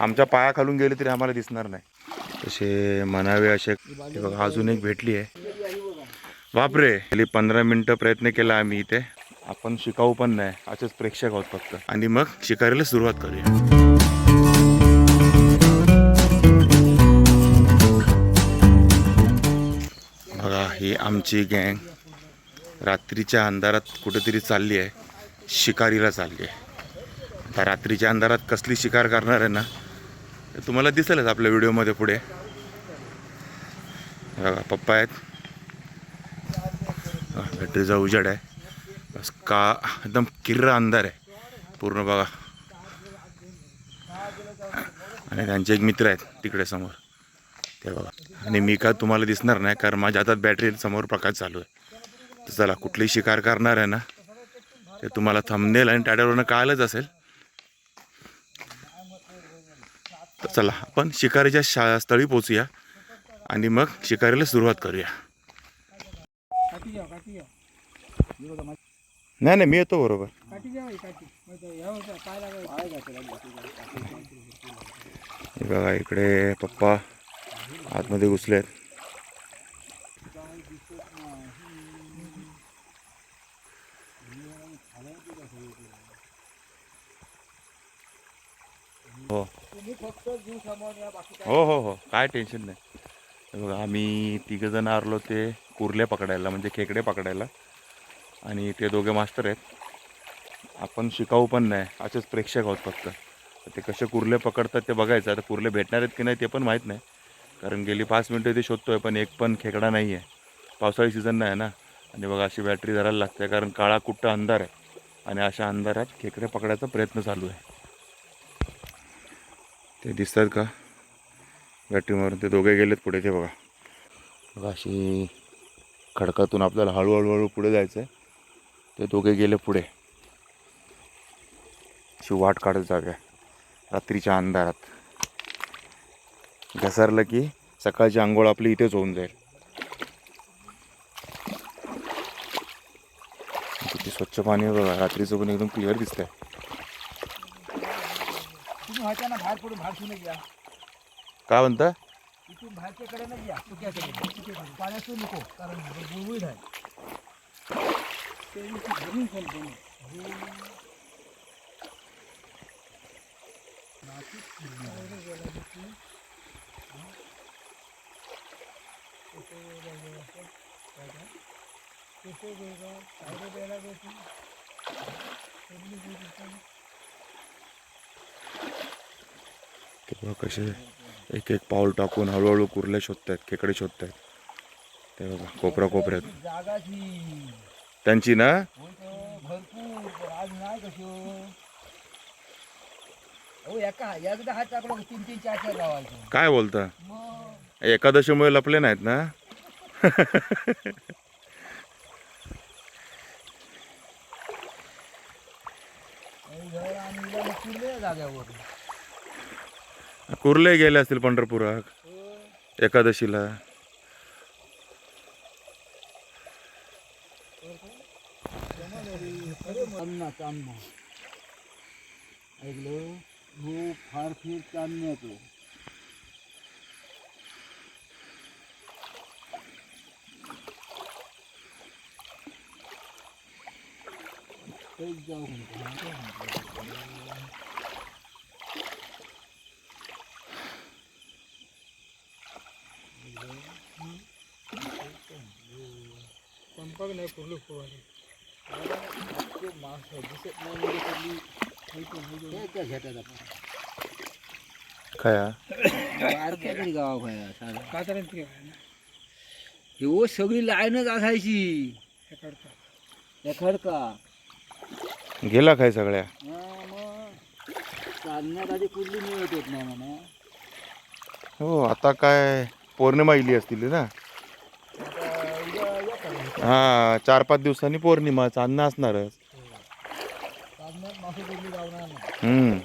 आमच्या पायाखालून गेले तरी आम्हाला दिसणार नाही. तसे म्हणावे असे बघा अजून एक भेटली आहे. बापरे गेली पंधरा मिनटं प्रयत्न केला आम्ही इथे. आपण शिकाऊ पण नाही असेच प्रेक्षक आहोत फक्त. आणि मग शिकारीला सुरुवात करूया. बघा ही आमची गँग रात्रीच्या अंधारात कुठेतरी चालली आहे शिकारीला चालली आहे. आता रात्रीच्या अंधारात कसली शिकार करणार आहे ना ते तुम्हाला दिसेलच आपल्या व्हिडिओमध्ये पुढे. बघा पप्पा आहेत. बॅटरीचा उजेड आहे. बस का एकदम किर्र अंधार आहे. पूर्ण बघा. आणि त्यांचे एक मित्र आहेत तिकडे समोर. ते बघा. आणि मी का तुम्हाला दिसणार नाही कारण माझ्या हातात बॅटरी समोर प्रकाश चालू आहे. तर चला कुठली शिकार करणार आहे ना ते तुम्हाला थंबनेल आणि टाट्यावरनं कळालंच असेल. तर चला आपण शिकारीच्या शा स्थळी पोचूया आणि मग शिकारीला सुरुवात करूया. नाही नाही मी येतो बरोबर. हे बघा इकडे पप्पा आतमध्ये घुसलेत हो. तुम्ही फक्त जीव सांभाळून या बाकी काय हो हो हो. काय टेन्शन नाही. बघा आम्ही तिघंजण आरलो ते कुर्ले पकडायला म्हणजे खेकडे पकडायला. आणि ते दोघे मास्टर आहेत. आपण शिकाऊ पण नाही. असेच प्रेक्षक आहोत फक्त. तर ते कसे कुर्ले पकडतात ते बघायचं. आता कुर्ले भेटणार आहेत की नाही ते पण माहीत नाही. कारण गेली पाच मिनटं ते शोधतोय पण एक पण खेकडा नाही आहे पावसाळी सीझन नाही आहे ना. आणि बघा अशी बॅटरी धरायला लागते. कारण काळा कुट्टा अंधार आहे. आणि अशा अंधारात खेकडे पकडायचा प्रयत्न चालू आहे. ते दिसतात का? बॅटरी मारून ते दोघे गेलेत पुढे ते बघा. बघा अशी खडकातून आपल्याला हळूहळू हळू पुढे जायचं आहे ते दोघे गेले पुढे. अशी वाट काढत जाव्या रात्रीच्या अंधारात. घसरलं की सकाळची आंघोळ आपली इथेच होऊन जाईल. किती स्वच्छ पाणी बघा. रात्रीचं पण एकदम क्लिअर दिसतंय. तुम्ही व्हायच्या ना बाहेर पडून बाहेर सुने घ्या काय म्हणता? इथून बाहेरच्या कडेनं घ्या चुक्याकडे पाण्यातून नको कारण गुळगुळीत आहे. ते भरून खोल बनव. ते बघा कसे एक एक पाऊल टाकून हळूहळू कुर्ले शोधतायत खेकडे शोधतायत. ते बघा कोपऱ्या कोपऱ्यात. जागाची त्यांची ना? होय तो भरपूर पण आज नाही कसं अहो एका एकदा हात टाकला की तीन तीन चार चार लावायचं काय बोलता? मग एकादशीमुळे लपले नाहीत ना? आणि जाग्यावर कुर्ले गेले असतील पंढरपुरात एकादशीला. चांदणा चांदणा ऐकलं हो फार फिर चांदण्याचं तेच जाऊ म्हणतो पंपाक नाही फुवारी दिसत काय हा? हो सगळी लाईनच असायची. गेला काय सगळ्या? मग. चालण्यात आधी कुठली मिळत होत नाही म्हणा. हो आता काय पौर्णिमा इली असतील ना? हा चार पाच दिवसांनी पौर्णिमा चांदणं असणारच हम्म.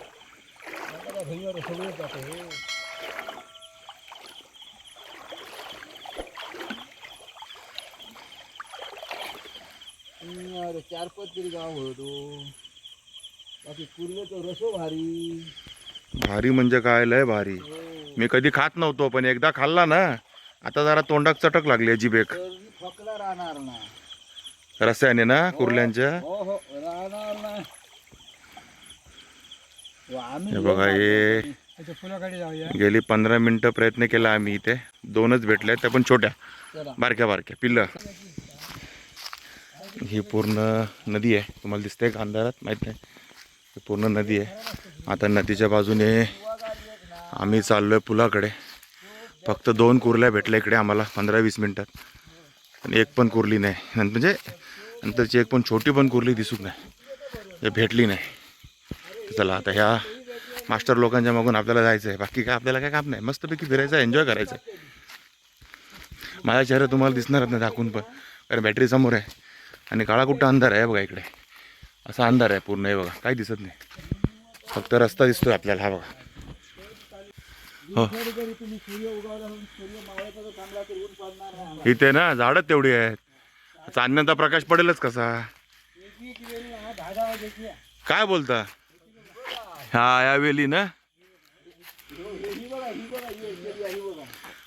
अरे चार पाच तरी गाव होतो. बाकी रसो भारी. भारी म्हणजे काय लय भारी. हो. मी कधी खात नव्हतो पण एकदा खाल्ला ना आता जरा तोंडात चटक लागली फकला राहणार ना. रस्त्याने ना कुर्ल्यांच्या? हो हो राहणार हो, आम्ही हे बघा हे त्याच्या फुलाकडे जाऊया. गेली पंधरा मिनटं प्रयत्न केला आम्ही इथे. दोनच भेटल्या त्या पण छोट्या. चला. बारक्या बारक्या पिल्लं. ही पूर्ण नदी आहे. तुम्हाला दिसते का अंधारात? माहीत नाही. ही पूर्ण नदी आहे. आता नदीच्या बाजूने आम्ही चाललो आहे पुलाकडे. फक्त दोन कुर्ल्या भेटल्या इकडे आम्हाला पंधरा वीस मिनटात. आणि एक पण कुर्ली नाही. नंतर म्हणजे नंतरची एक पण छोटी पण कुर्ली दिसूक नाही भेटली नाही. चला आता ह्या मास्टर लोकांच्या मागून आपल्याला जायचं आहे बाकी काय आपल्याला काय काम नाही. मस्तपैकी फिरायचं एन्जॉय करायचं आहे माझा चेहरा तुम्हाला दिसणारच नाही दाखवून पण. कारण बॅटरी समोर आहे. आणि काळा कुठं अंधार आहे बघा इकडे. असा अंधार आहे पूर्ण हे बघा. काही दिसत नाही. फक्त रस्ता दिसतोय आपल्याला हा बघा. इथे ना झाडं तेवढी आहेत. चांदण्याचा प्रकाश पडेलच कसा. काय बोलता? हा या वेली ना?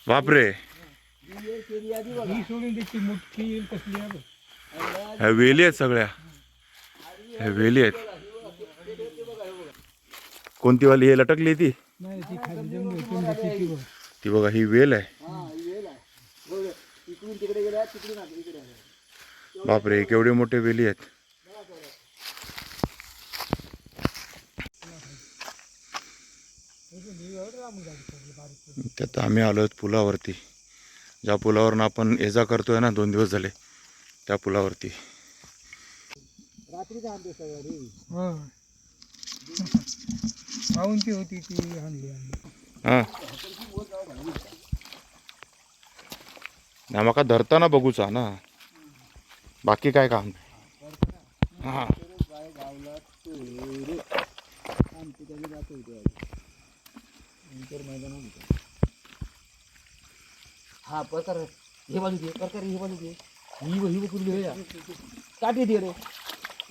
बापरे. ह्या वेली आहेत सगळ्या. ह्या वेली आहेत. कोणती वाली? हे लटकली ती? ती बघ. ती बघा ही वेल आहे. हा ही वेल आहे. बघा इकडून तिकडे गेल्या तिकडून आत इकडे आहे. बापरे केवढे मोठे वेली आहेत. त्यात आम्ही आलो आहोत पुलावरती. ज्या पुलावरनं आपण ये जा करतोय ना दोन दिवस झाले त्या पुलावरती. रात्रीचा ती होती ती आणली आणली हां. ना म्हाका धरताना बघूचा ना. बाकी काय काम नाही. हां. हा प्रकार हे बाजू घे प्रकार हे बाजू घे. ही ही कुठली हे या काठी दे रे.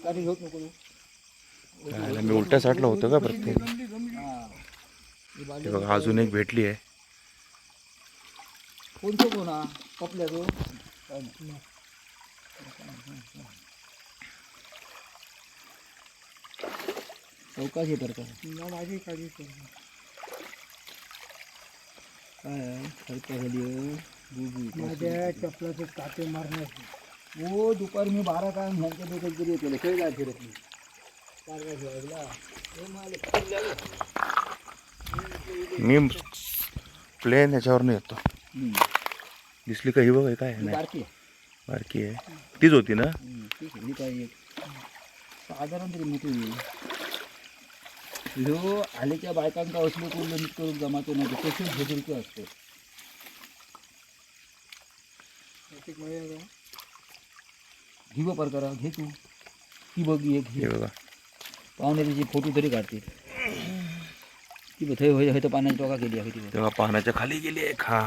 काठी घेऊच नको मी उलट्या साईडला होतं का प्रत्येक हा ही हे। बघा अजून एक भेटली आहे. कोणतो कोणा कपल्या तो चौकाशी ना माझी काळजी काय खर्चा झाली माझ्या चपलाचे काटे मारण्याचे हो दुपारी मी बारा काय ह्यांच्या डोक्यात तरी केलं. खेळ काय फिरत नाही. मी प्लेन ह्याच्यावरनं येतो. दिसली का ही बघ हे काय? ही नाही बारकी आहे. तीच होती ना? ही साधारण तरी मोठी ह्यो आलेच्या बायकांका असलो करून नीट करून जमातो नाही तसेच झुडके असते. घे बघ प्रकार घे तू. ती बघ एक हे बघा. पाहुणे त्याची फोटो तरी काढते ती थंय होय तर पाण्याची टोका केली आहे ती. तेव्हा पाण्याच्या खाली गेली एक हा.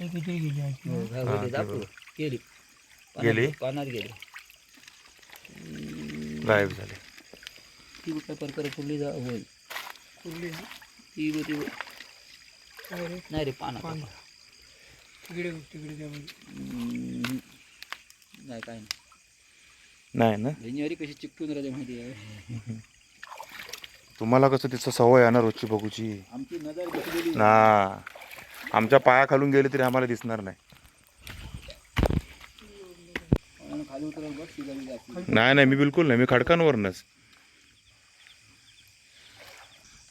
हे किती गेली आहे? हो, होय ते. गेली. गेली? पाण्यात- गेली. गायब झाले. ती काय प्रकार फुलली जा होय. आहे? ती ती नाही रे. पाना पान तिकडे तिकडे. नाही काय नाही. नाही ना? जानेवारी कशी चिकटून राहते माहिती आहे. तुम्हाला कसं तिचं सवय आहे ना रोजची बघूची? आमची नजर बसलेली ना. आमच्या पाया खालून गेले तरी आम्हाला दिसणार नाही. खाली बघ शिजारी नाही नाही मी बिलकुल नाही. मी खडकांवरनच.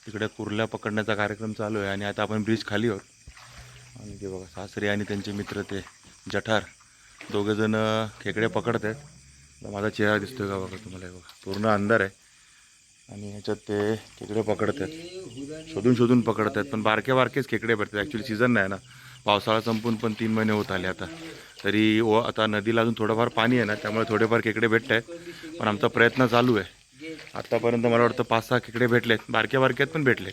तिकडे कुर्ल्या पकडण्याचा कार्यक्रम चालू आहे आणि आता आपण ब्रिज खाली आहोत आणि ते बघा सासरे आणि त्यांचे मित्र ते जठार दोघेजण खेकडे पकडत आहेत माझा चेहरा दिसतोय का बघा तुम्हाला? हे बघा पूर्ण अंधार आहे. आणि ह्याच्यात ते खेकडे पकडतात. शोधून शोधून पकडत आहेत पण बारके बारकेच खेकडे भेटतात ॲक्च्युली सीझन नाही ना. पावसाळा संपून पण तीन महिने होत आले आता. तरी व आता नदीला अजून थोडंफार पाणी आहे ना त्यामुळे थोडेफार खेकडे भेटत आहेत पण आमचा प्रयत्न चालू आहे. आत्तापर्यंत मला वाटतं पाच सहा खेकडे भेटलेत. बारक्या बारक्यात पण भेटले.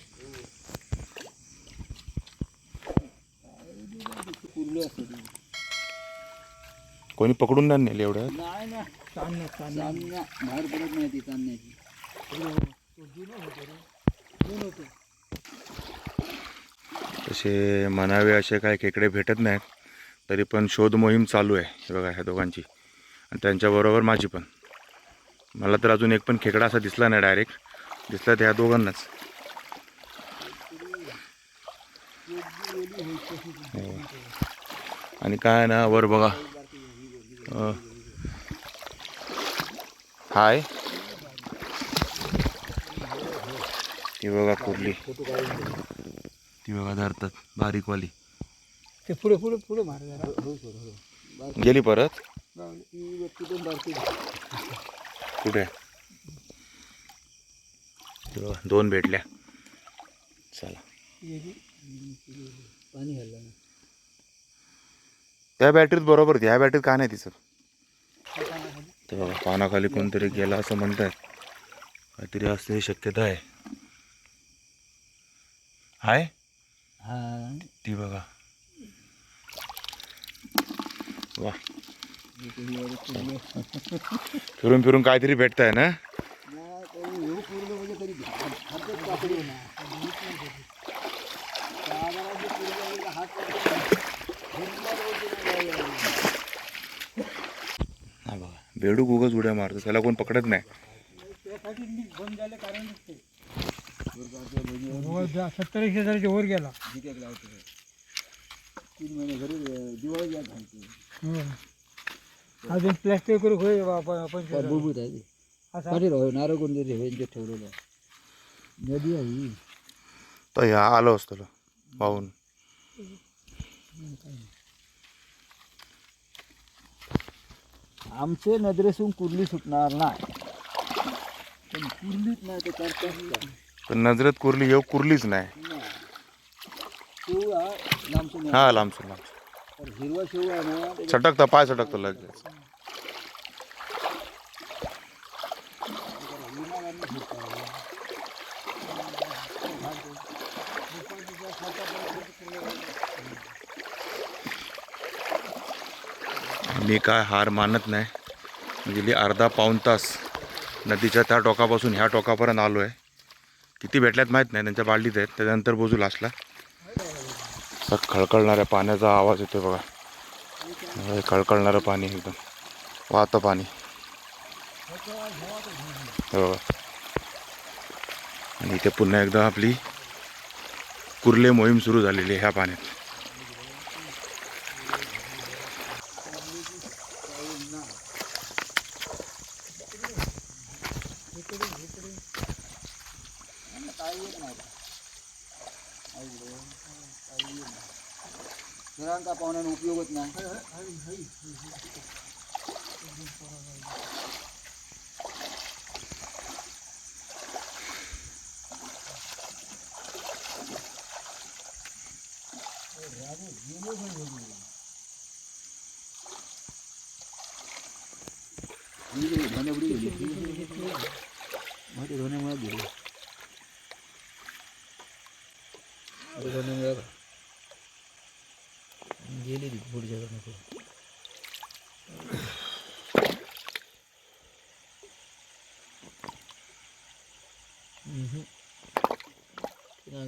कोणी पकडून नाही नेले एवढं? नाही ना. बाहेर पडत नाही ती तसे म्हणावे असे काय खेकडे भेटत नाहीत. तरी पण शोध मोहीम चालू आहे. हे बघा ह्या दोघांची. आणि त्यांच्याबरोबर माझी पण. मला तर अजून एक पण खेकडा असा दिसला नाही डायरेक्ट दिसला त्या दोघांनाच. हो. आणि काय ना वर बघा. हाय. ती बघा कुर्ली ती बघा धरतात बारीकवाली. ते पुढे पुढे पुढे मार जरा. गेली परत? कुठे? ती दोन भेटल्या. चला. पाणी ना. त्या बॅटरीत बरोबर होती ह्या बॅटरीत का नाही दिसत ते बघा पानाखाली कोणतरी गेला असं म्हणतात काहीतरी असण्याची शक्यता आहे. हाय हा. ती बघा. वा. फिरून फिरून काहीतरी भेटताय ना? हा बघा. बेडूक उगाच उड्या मारतो. त्याला कोण पकडत नाही. सत्तर एकशे हजाराच्या वर गेला. तीन महिने घरी दिवाळी या घालते हो. अजून प्लॅस्टिक करू होय बाबा आपण बुलबुत आहे ठेवलेलं नदी आहे. तर ह्या आलो असतो पाहून. आमचे नजरेसून कुर्ली सुटणार नाही. पण कुर्लीच नाही तर पण नजरत कुरली येऊ कुरलीच नाही. हा लांबसून लांबसून हिरवा शेवळा आहे ना सटकता पाय सटकतो लगेच. मी काय हार मानत नाही. गेली अर्धा पाऊण तास नदीच्या त्या टोकापासून ह्या टोकापर्यंत आलो आहे किती भेटल्यात माहीत नाही त्यांच्या बालडीत आहेत. त्याच्यानंतर बोजू लास्टला. तर खळखळणाऱ्या पाण्याचा आवाज येतो बघा. खळखळणारं पाणी एकदम. वाहतं पाणी. बघा. आणि इथे पुन्हा एकदा आपली कुर्ले मोहीम सुरू झालेली आहे ह्या पाण्यात. नाही धन्यवाद गेली ती पुढच्या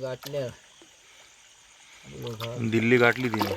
गाठल्या. दिल्ली गाठली तिने.